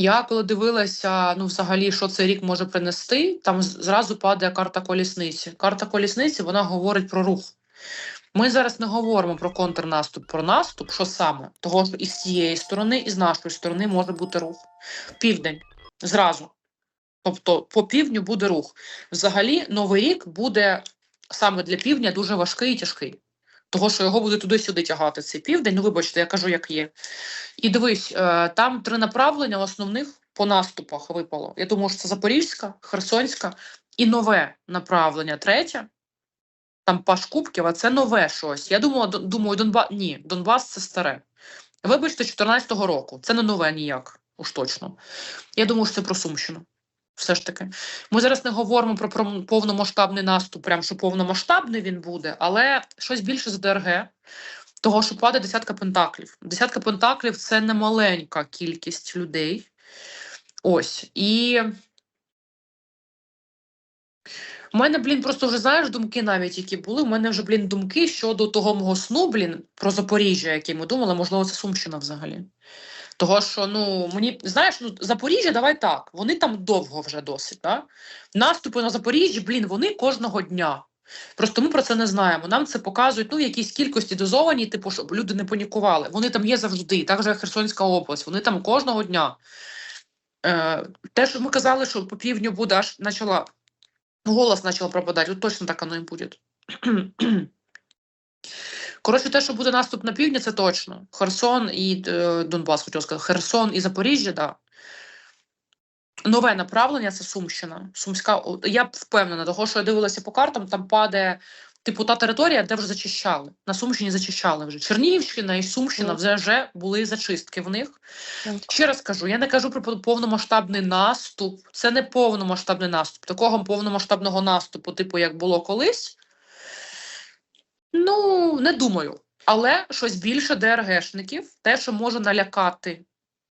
Я коли дивилася, ну взагалі, що цей рік може принести, там зразу падає карта колісниці. Карта колісниці вона говорить про рух. Ми зараз не говоримо про контрнаступ, про наступ, що саме? Того що і з цієї сторони, і з нашої сторони може бути рух. Південь зразу. Тобто по півдню буде рух. Взагалі, новий рік буде саме для півдня дуже важкий і тяжкий. Того, що його буде туди-сюди тягати цей південь. Ну, вибачте, я кажу, як є. І дивись, е, там три направлення основних по наступах випало. Я думаю, що це Запорізька, Херсонська і нове направлення третє. Там Паш Кубків, а це нове щось. Я думала, думаю, Донбас. Ні, Донбас це старе. Вибачте, 14-го року. Це не нове ніяк, уж точно. Я думаю, що це про Сумщину. Все ж таки. Ми зараз не говоримо про, повномасштабний наступ, прям що повномасштабний він буде, але щось більше з ДРГ. Того, що падає десятка пентаклів. Десятка пентаклів це не маленька кількість людей. Ось. І у мене, блін, просто вже знаєш думки навіть, які були. У мене вже, блін, думки щодо того мого сну, блін, про Запоріжжя, який ми думали, можливо, це Сумщина взагалі. Того, що ну мені знаєш, ну Запоріжжя, давай так. Вони там довго вже досить. Да? Наступи на Запоріжжя, блін, вони кожного дня. Просто ми про це не знаємо. Нам це показують ну, в якійсь кількості дозовані, типу, щоб люди не панікували. Вони там є завжди, так же Херсонська область, вони там кожного дня. Е, те, що ми казали, що по півдню буде аж почала голос почав пропадати, точно так воно і буде. Коротше, те, що буде наступ на півдні, це точно. Херсон і е, Донбас, хотів сказати, Херсон і Запоріжжя, да. Нове направлення це Сумщина. Сумська, я впевнена, того, що я дивилася по картам, там падає типу та територія, де вже зачищали. На Сумщині зачищали вже. Чернігівщина і Сумщина вже, вже були зачистки в них. Ще раз кажу, я не кажу про повномасштабний наступ. Це не повномасштабний наступ. Такого повномасштабного наступу, типу, як було колись. Ну, не думаю. Але щось більше ДРГшників, те, що може налякати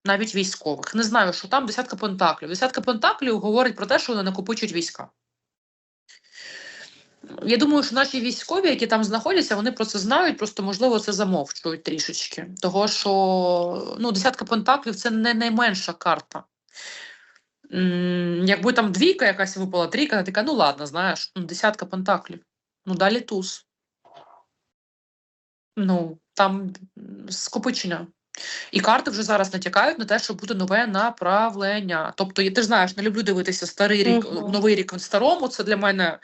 навіть військових. Не знаю, що там десятка пентаклів. Десятка пентаклів говорить про те, що вони накопичують війська. Я думаю, що наші військові, які там знаходяться, вони про це знають, просто можливо це замовчують трішечки. Того що ну, десятка пентаклів це не найменша карта. Якби там двійка якась випала, трійка, така, ну ладно, знаєш, десятка пентаклів. Ну, далі туз. Ну, там скопичення. І карти вже зараз натякають на те, що буде нове направлення. Тобто, я- ти ж знаєш, не люблю дивитися старий рік, Мгм. новий рік в старому. Це для мене.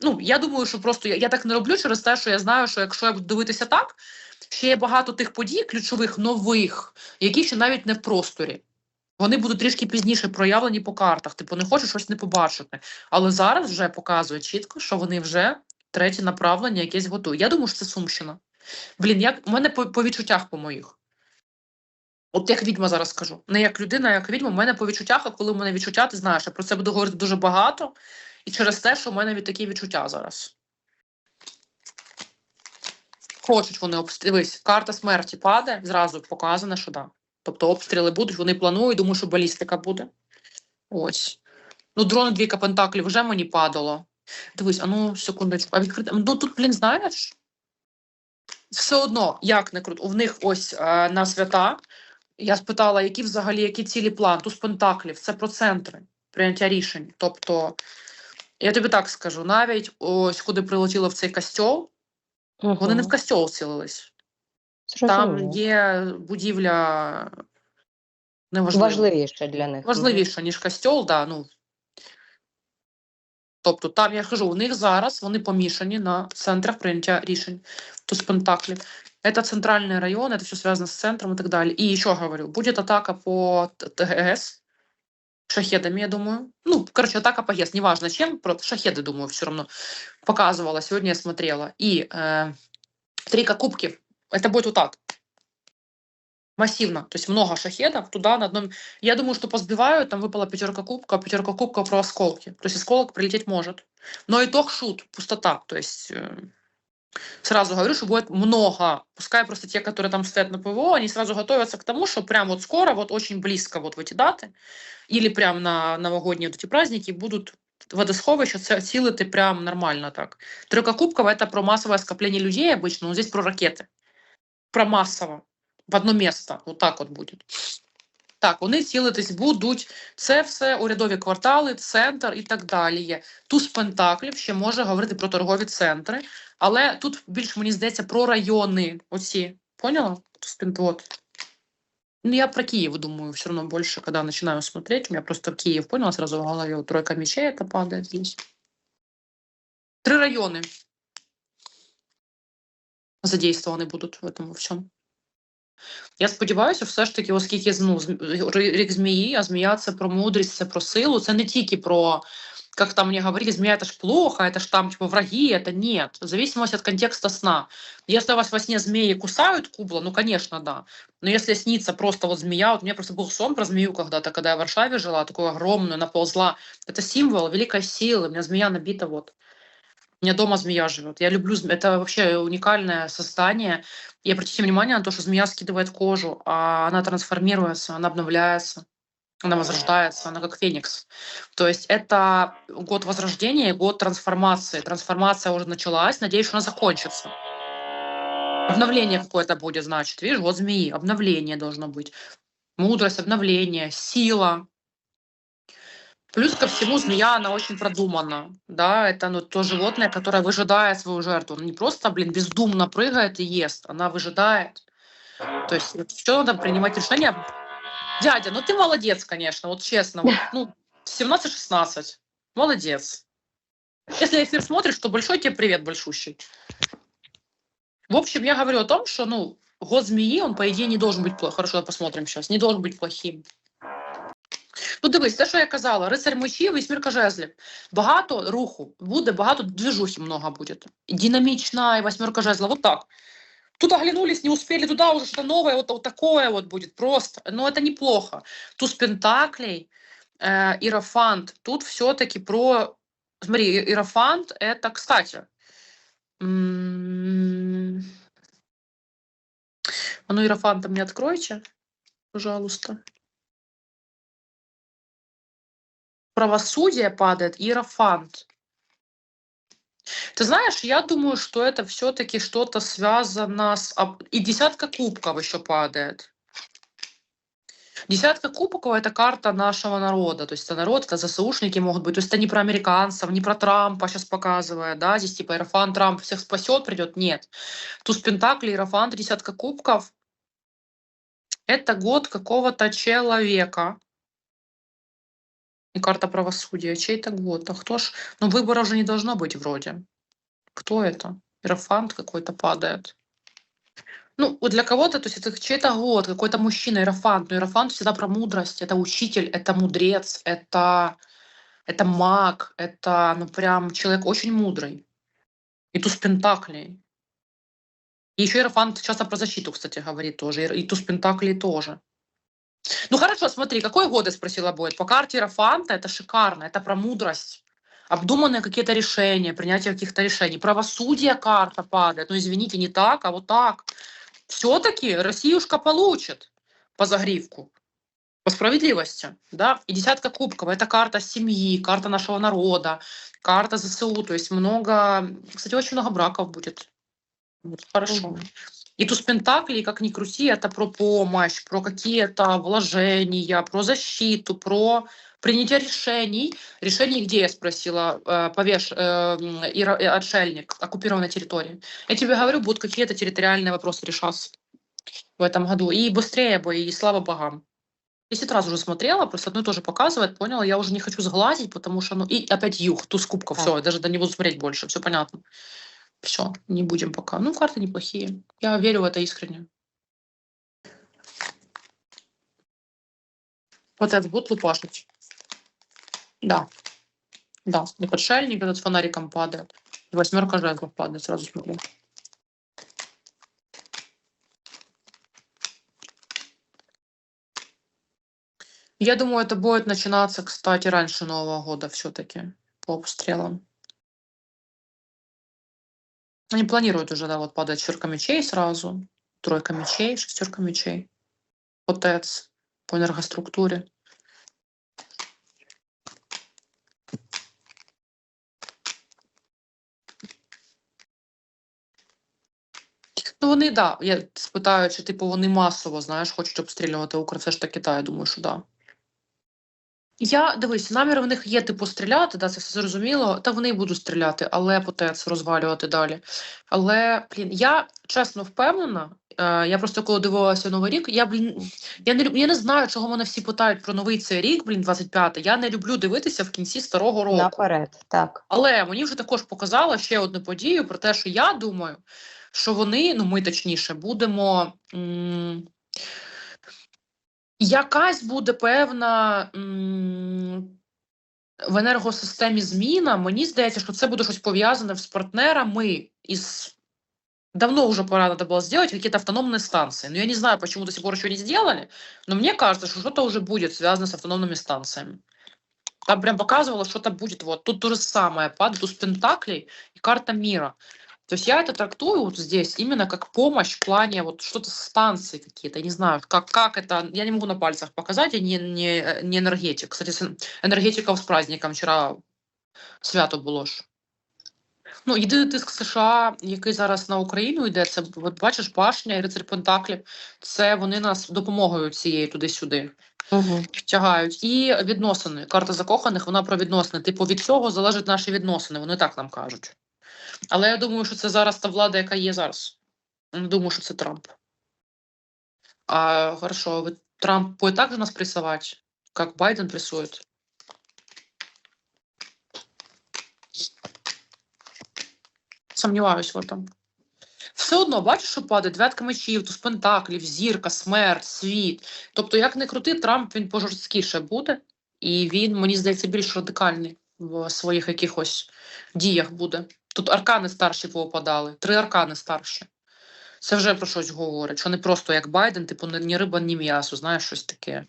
Ну, я думаю, що просто я, я так не роблю через те, що я знаю, що якщо я буду дивитися так, ще є багато тих подій, ключових, нових, які ще навіть не в просторі. Вони будуть трішки пізніше проявлені по картах. Типу, не хочу щось не побачити. Але зараз вже показує чітко, що вони вже третє направлення якесь готують. Я думаю, що це Сумщина. Блін, як у мене по, по відчуттях по моїх. От як відьма зараз скажу. Не як людина, а як відьма, у мене по відчуттях, а коли у мене відчуття, ти знаєш, я про це буду говорити дуже багато. І через те, що у мене від такі відчуття зараз. Хочуть вони обстріли. Дивись, карта смерті падає, зразу показано, що да. Тобто обстріли будуть, вони планують, думаю, що балістика буде. Ось. Ну, дрони двійка пентаклів вже мені падало. Дивись, а ну, секундочку. А відкрити. Ну тут, блін, знаєш? Все одно, як не круто. У них ось е, на свята. Я спитала, які взагалі які цілі план? Туз пентаклів, це про центри прийняття рішень. Тобто, я тобі так скажу, навіть ось куди прилетіло в цей костьол, вони не в костьол цілились. Там є будівля неважлива. важливіше для них. Важливіше, ніж костьол, да, ну. Тобто, там, я ж кажу, у них зараз вони помішані на центрах прийняття рішень. Туз Пентаклів. Это центральный район, это все связано с центром и так далее. И еще говорю, будет атака по Т- ТГС, шахедами, я думаю. Ну, короче, атака по ГЕС, неважно чем, про шахеды, думаю, все равно показывала. Сегодня я смотрела. И э, трійка кубків, это будет вот так. Массивно, то есть много шахедов туда на одном. Я думаю, что позбивают, там выпала пятерка кубка, пятерка кубка про осколки. То есть осколок прилететь может. Но итог шут, пустота. То есть э, сразу говорю, что будет много. Пускай просто те, которые там стоят на ПВО, они сразу готовятся к тому, что прям вот скоро, вот очень близко вот в эти даты, или прям на новогодние вот эти праздники будут водосховища ц- цілити прям нормально так. Тройка кубков это про массовое скопление людей обычно, но здесь про ракеты. Про массово. В одно место. Вот так вот будет. Так, вони цілитись будуть. Це все урядові квартали, центр і так далі. Туз Пентаклів ще може говорити про торгові центри, але тут більш мені здається про райони. Оці. Поняла? Туз Пен- Вот. Ну, я про Киев думаю, все равно больше, когда начинаю смотреть. У меня просто Киев, поняла, сразу в голове вот тройка мечей это падает здесь. Три районы задействованы будут в этом во всем. Я сподіваюся, все ж таки, оскільки ну, з- рік змії, а змія це про мудрість, це про силу, це не тільки про, как там мне говорили, змея это ж плохо, это ж там типа враги, это нет. В зависимости от контекста сна. Если у вас во сне змеи кусают кубла, ну, конечно, да. Но если снится просто вот змея, вот у меня просто был сон про змею когда-то, когда я в Варшаве жила, такую огромную, она ползла. Это символ великой силы, у меня змея набита вот. у меня дома змея живет. Я люблю зме- Это вообще уникальное создание. И обратите внимание на то, что змея скидывает кожу, а она трансформируется, она обновляется, она возрождается, она как феникс. То есть это год возрождения, и год трансформации. Трансформация уже началась, надеюсь, что она закончится. Обновление какое-то будет, значит. Видишь, вот змеи, обновление должно быть. Мудрость, обновление, сила. Плюс ко всему, змея, она очень продумана. Да, это ну, то животное, которое выжидает свою жертву. Она не просто, блин, бездумно прыгает и ест, она выжидает. То есть что надо принимать решение? Дядя, ну ты молодец, конечно, вот честно. Вот, ну, 17-16. Молодец. Если эфир смотришь, то большой тебе привет, большущий. В общем, я говорю о том, что, ну, год змеи, он, по идее, не должен быть плохим. Хорошо, посмотрим сейчас. Не должен быть плохим. Ну, дивись, те, що я казала, рицарь мечів, вісьмірка жезлів. Багато руху буде, багато движухи много будет. И динамичная, и восьмерка жезлов. Вот так. Тут оглянулись, не успели туда, уже что-то новое, вот, вот такое вот будет просто. Но это неплохо. Туз Пентаклей, э, Иерофант. Тут все-таки про... Смотри, И- Иерофант — это, кстати... м, А ну, Иерофанта мне откройте, пожалуйста. Правосудие падает, иерофант. Ты знаешь, я думаю, что это все-таки что-то связано с... И десятка кубков еще падает. Десятка кубков – это карта нашего народа. То есть это народ, это ЗСУшники могут быть. То есть это не про американцев, не про Трампа сейчас показывает, да, здесь типа Иерофант Трамп всех спасет, придет. Нет. Туз Пентакли, Иерофант, десятка кубков. Это год какого-то человека. И карта правосудия. Чей это год? А кто ж? Ну, выбора уже не должно быть вроде. Кто это? Иерофант какой-то падает. Ну, для кого-то, то есть это чей-то год, какой-то мужчина, иерофант. Но иерофант всегда про мудрость. Это учитель, это мудрец, это, это маг, это, ну, прям человек очень мудрый. И туз пентаклей. И еще иерофант часто про защиту, кстати, говорит тоже. И туз пентаклей тоже. Ну хорошо, смотри, какой год я спросила будет? По карте Иерофанта это шикарно, это про мудрость. Обдуманные какие-то решения, принятие каких-то решений. Правосудие карта падает. Ну извините, не так, а вот так. Все-таки Россиюшка получит по загривку. По справедливости, да, и десятка кубков, это карта семьи, карта нашего народа, карта ЗСУ, то есть много, кстати, очень много браков будет. Хорошо. И туз Пентаклей, как ни крути, это про помощь, про какие-то вложения, про защиту, про принятие решений. Решений где, я спросила, э, повеш, э, м, иро- э, отшельник, оккупированной территории. Я тебе говорю, будут какие-то территориальные вопросы решаться в этом году. И быстрее бы, и слава богам. Десять раз уже смотрела, просто одно и то же показывает, поняла, я уже не хочу сглазить, потому что, ну, и опять юг, туз кубков, Так. все, я даже да не буду смотреть больше, все понятно. Все, не будем пока. Ну, карты неплохие. Я верю в это искренне. Вот этот год лупашить. Да. Да. И подшельник этот с фонариком падает. Восьмерка жезлов падает, сразу смотрю. Я думаю, это будет начинаться, кстати, раньше Нового года все-таки по обстрелам. Они планируют уже, да, вот падает четверка мечей сразу, тройка мечей, шестерка мечей. Отец по энергоструктуре. Ну, вони, да. Я спитаю, чи типу вони масово, знаєш, хочуть обстрілювати Україну. Все ж таки, та, я думаю, що да. Я дивись, наміри в них є, типу, стріляти, да, це все зрозуміло. Та вони й будуть стріляти, але потец розвалювати далі. Але, блін, я чесно впевнена, е, я просто коли дивилася новий рік, я, блін, я не я не знаю, чого мене всі питають про новий цей рік, блін, 25-й. Я не люблю дивитися в кінці старого року. Наперед, так. Але мені вже також показало ще одну подію про те, що я думаю, що вони, ну ми точніше, будемо. М- якась буде певна м- в енергосистемі зміна. Мені здається, що це буде щось пов'язане з партнерами із. Давно уже пора надо было сделать какие-то автономные станции. Но я не знаю, почему до сих пор еще не сделали, но мне кажется, что что-то уже будет связано с автономными станциями. Там прям показывало, что-то будет. Вот тут то же самое. Падает туз пентаклей и карта мира. То есть я это трактую вот здесь именно как помощь в плане вот что-то с станции какие-то. Я не знаю, как, как это... Я не могу на пальцах показать, я не, не, не энергетик. Кстати, с энергетиков с праздником вчера свято було ж. Ну, єдиний тиск США, який зараз на Україну йде, це от бачиш, башня і рицарь Пентаклів. Це вони нас допомогою цієї туди-сюди Угу. тягають. І відносини. Карта закоханих, вона про відносини. Типу, від цього залежать наші відносини. Вони так нам кажуть. Але я думаю, що це зараз та влада, яка є зараз. Не думаю, що це Трамп. А хорошо, Трамп буде так же нас прессовать, як Байден прессує? Сомніваюсь в этом. Все одно, бачиш, що падає дев'ятка мечів, туз пентаклів, зірка, смерть, світ. Тобто, як не крути, Трамп він пожорсткіше буде, і він, мені здається, більш радикальний в своїх якихось діях буде. Тут аркани старші повипадали, три аркани старші. Це вже про щось говорить, що не просто як Байден, типу, ні риба, ні м'ясо, знаєш, щось таке.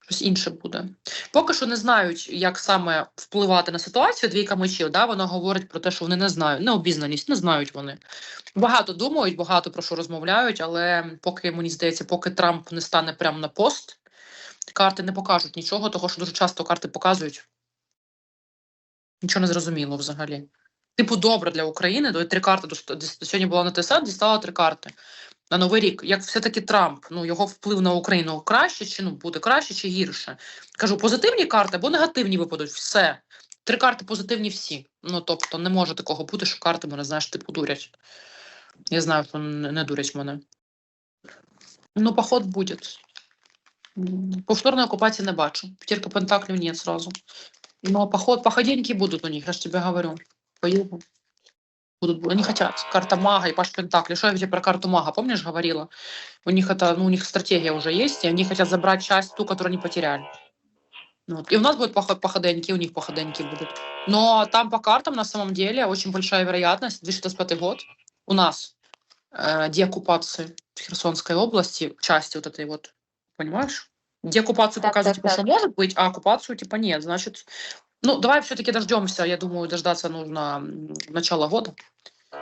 Щось інше буде. Поки що не знають, як саме впливати на ситуацію. Двійка мечів, да, вона говорить про те, що вони не знають, необізнаність, не знають вони. Багато думають, багато про що розмовляють, але поки мені здається, поки Трамп не стане прямо на пост, карти не покажуть нічого, того що дуже часто карти показують. Нічого не зрозуміло взагалі. Типу, добре для України, до три карти сьогодні була на ТСА, дістала три карти. На Новий рік, як все-таки Трамп, ну його вплив на Україну краще, чи ну буде краще, чи гірше. Кажу, позитивні карти або негативні випадуть. Все. Три карти позитивні всі. Ну тобто не може такого бути, що карти мене, знаєш, типу дурять. Я знаю, що не, дурять мене. Ну, поход буде. Повторної окупації не бачу. П'ятірка пентаклів ні сразу. Но поход, походеньки будут у них, я же тебе говорю. По югу. Будут, они хотят. Карта мага и Паш Пентакли. Что я тебе про карту мага, помнишь, говорила? У них это, ну, у них стратегия уже есть, и они хотят забрать часть, ту, которую они потеряли. Ну Вот. И у нас поход, походеньки, у них походеньки будут. Но там по картам, на самом деле, очень большая вероятность, 2025 год, у нас э, деоккупации в Херсонской области, части вот этой вот, понимаешь? Деоккупацию Так, показывать, типа, так. может быть, а оккупацию, типа, нет. Значит, ну, давай все-таки дождемся. Я думаю, дождаться нужно м, начала года.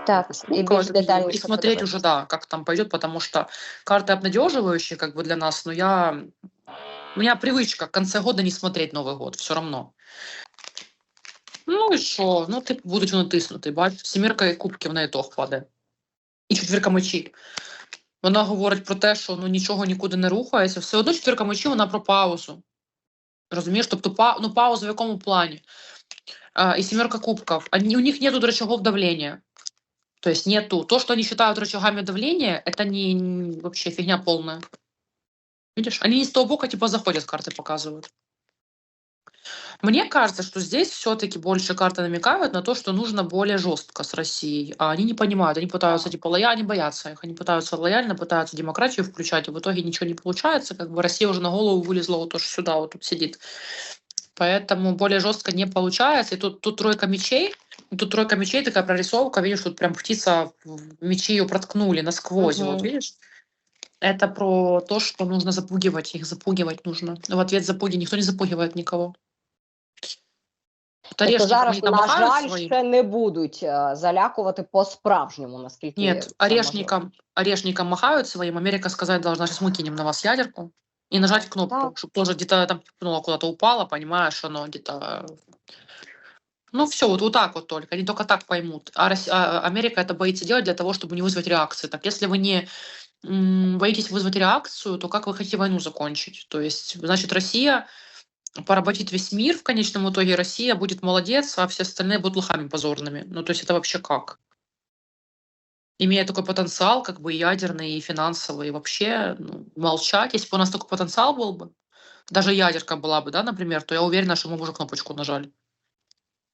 Так, Ну, і кого- більш детальніше и смотреть подивитися. уже, да, как там пойдет, потому что карты обнадеживающие как бы для нас, но я... У меня привычка к конце года не смотреть Новый год, все равно. Ну і що? Ну, типу, будуть вони тиснути, бач, сімірка і кубків на ітог падає. І четвірка мечів. Вона говорить про те, що ну, нічого нікуди не рухається. Все одно четвірка мечів, вона про паузу. Розумієш? Тобто, па, ну, пауза в якому плані? А, и семерка кубков. Они, у них нету рычагов давления. То есть нету. То, что они считают рычагами давления, это не, не- вообще фигня полная. Видишь? Они не с того бока типа заходят, карты показывают. Мне кажется, что здесь все-таки больше карты намекают на то, что нужно более жестко с Россией. А они не понимают, они пытаются типа лояльно, они боятся их, они пытаются лояльно, пытаются демократию включать, и в итоге ничего не получается. Как бы Россия уже на голову вылезла вот тоже сюда, вот тут сидит. Поэтому более жестко не получается. И тут, тут тройка мечей, тут тройка мечей, такая прорисовка, видишь, тут прям птица, мечи ее проткнули насквозь, Мгм. вот видишь? Это про то, что нужно запугивать их, запугивать нужно. В ответ запуги никто не запугивает никого. Тобто зараз, на жаль, своим. ще не будуть залякувати по-справжньому, наскільки Нет, це можливо. орешникам, орешникам махают своим. Америка сказать должна, сейчас мы кинем на вас ядерку. И нажать кнопку, Так. чтобы тоже где-то там ну, куда-то упало, понимаешь, оно где-то Ну все, вот, вот так вот только, они только так поймут. А, Рос- а Америка это боится делать для того, чтобы не вызвать реакции. Так, если вы не м, боитесь вызвать реакцию, то как вы хотите войну закончить? То есть, значит, Россия поработит весь мир, в конечном итоге Россия будет молодец, а все остальные будут лохами позорными. Ну, то есть это вообще как? Имея такой потенциал, как бы и ядерный, и финансовый, и вообще ну, молчать. Если бы у нас такой потенциал был бы, даже ядерка была бы, да, например, то я уверена, что мы бы уже кнопочку нажали.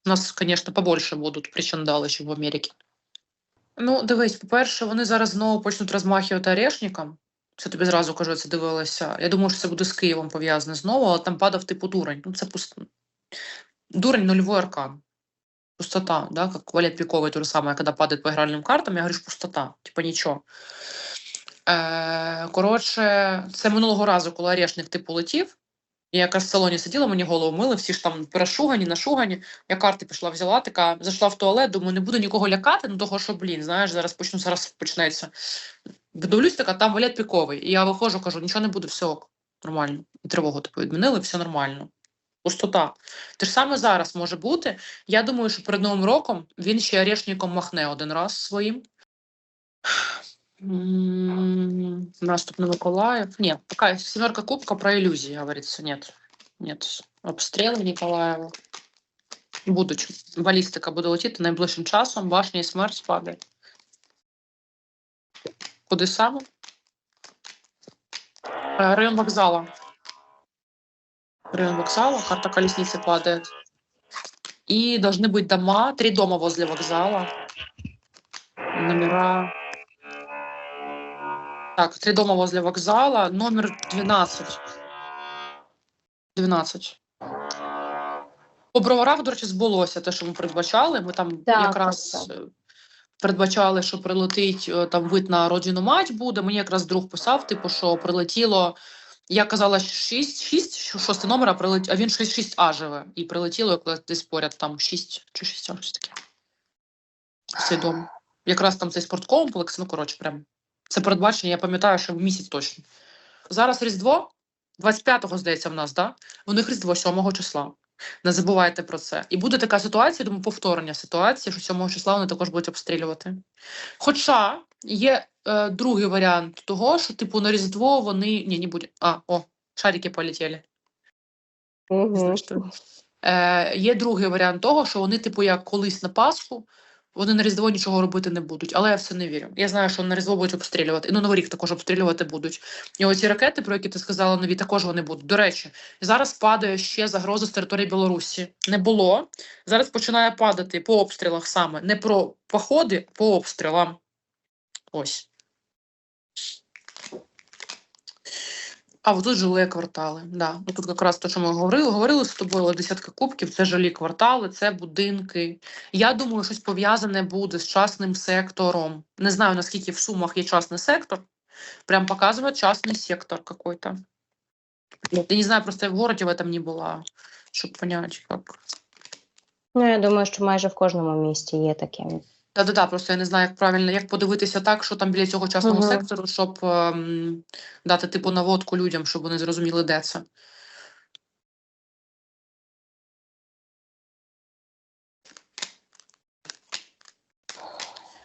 У нас, звісно, побольше будуть причандали, ніж в Америці. Ну, дивись, по-перше, вони зараз знову почнуть розмахувати орешником. Це тобі зразу кажу, це дивилася. Я думаю, що це буде з Києвом пов'язане знову, але там падав типу дурень. Ну, це пуст... Дурень нульовий аркан. Пустота, да, как Валет Пиковый, то же самое, падает по игральным картам, я говорю, що пустота, типа нічого. Е, коротше, це минулого разу, коли орешник типу летів, я якраз в салоні сиділа, мені голову мили, всі ж там перешугані, нашугані. Я карти пішла взяла, така зайшла в туалет, думаю, не буду нікого лякати, ну того, що, блін, знаєш, зараз почну, зараз почнеться. Дивлюсь, така, там валет піковий. І я виходжу, кажу, нічого не буде, все ок, нормально. І тривогу типу відмінили, все нормально. Пустота. Те ж саме зараз може бути. Я думаю, що перед Новим роком він ще орешником махне один раз своїм. Наступ на Миколаїв. Ні, пока семерка кубка про иллюзии, говорится. Нет. Нет. Обстріли Ніколаєва. Будуть. Балістика буде летіти найближчим часом, башня і смерть падає. Куди саме? Е, Район вокзала. Район вокзала, карта колесницы падает. И должны быть дома, три дома возле вокзала. Номера. Так, три дома возле вокзала. Номер 12. 12. По броварах, до речі, збулося те, що ми передбачали. Ми там Так, якраз так, так. передбачали, що прилетить е, там вид на роджену мать буде. Мені якраз друг писав, типу, що прилетіло. Я казала 6, 6 шостий номер, а, прилет... а він 6, 6А живе. І прилетіло якраз десь поряд там 6 чи 6, щось таке. Дом. Якраз там цей спорткомплекс, ну коротше, прям. Це передбачення, я пам'ятаю, що в місяць точно. Зараз Різдво, 25-го, здається, в нас, да? У них Різдво 7 числа. Не забувайте про це. І буде така ситуація, думаю, повторення ситуації, що 7 числа вони також будуть обстрілювати. Хоча є е, другий варіант того, що, типу, на Різдво вони. Ні, не буде. А, о, шарики полетіли. Угу. Е, є другий варіант того, що вони, типу, як колись на Пасху, вони на Різдво нічого робити не будуть. Але я в це не вірю. Я знаю, що на Різдво будуть обстрілювати. І на Новий рік також обстрілювати будуть. І оці ракети, про які ти сказала, нові, також вони будуть. До речі, зараз падає ще загроза з території Білорусі. Не було. Зараз починає падати по обстрілах саме. Не про походи, по обстрілам. Ось. А от тут жилі квартали. Да. Ну, Тут якраз те, що ми говорили, говорили з тобою, десятка кубків, це жилі квартали, це будинки. Я думаю, щось пов'язане буде з частним сектором. Не знаю, наскільки в Сумах є частний сектор. Прям показывает частный сектор какой-то. Вот, Я не знаю, просто я в городе в этом не была, чтобы понять, как. Ну, я думаю, що майже в кожному місті є таке. Да-да-да, просто я не знаю, як правильно, як подивитися так, що там біля цього частного Мгм. сектору, щоб ем, дати типу наводку людям, щоб вони зрозуміли, де це.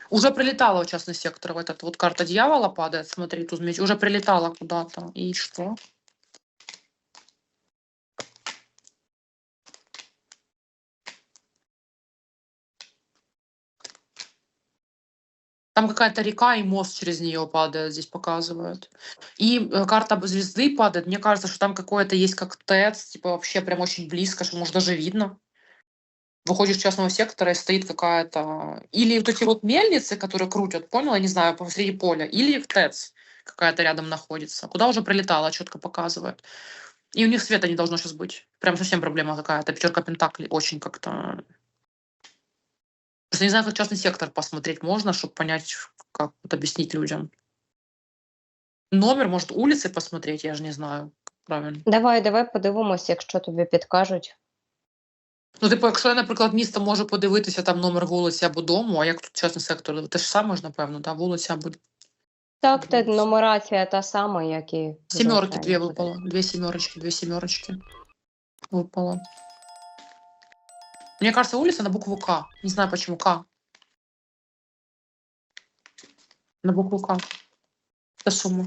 Уже прилетала в частный сектор, в этот вот карта дьявола падает, смотри, тут меч, уже прилетала куда-то. И что? Там какая-то река и мост через нее падает, здесь показывают. И э, карта звезды падает. Мне кажется, что там какое-то есть как ТЭЦ, типа вообще прям очень близко, что может даже видно. Выходишь с частного сектора и стоит какая-то... Или вот эти вот мельницы, которые крутят, понял? Я не знаю, посреди поля. Или ТЭЦ какая-то рядом находится. Куда уже прилетала, четко показывает. И у них света не должно сейчас быть. Прям совсем проблема какая-то. Пятерка Пентаклей очень как-то... Просто не знаю, как частный сектор посмотреть можно, чтобы понять, как вот объяснить людям. Номер, может, улицы посмотреть, я же не знаю, как правильно. Давай, давай подивимось, якщо тобі підкажуть. Ну, типу, якщо я, наприклад, місто можу подивитися там номер вулиці або дому, а як тут частний сектор, те ж саме ж, напевно, да, вулиця або Так, та Подивимось. нумерація та сама, як і. Семерки звичайно две буде. выпало. Две семерочки, две семерочки. Выпало. Мне кажется, улица на букву К. Не знаю почему К. На букву К. Это сумма.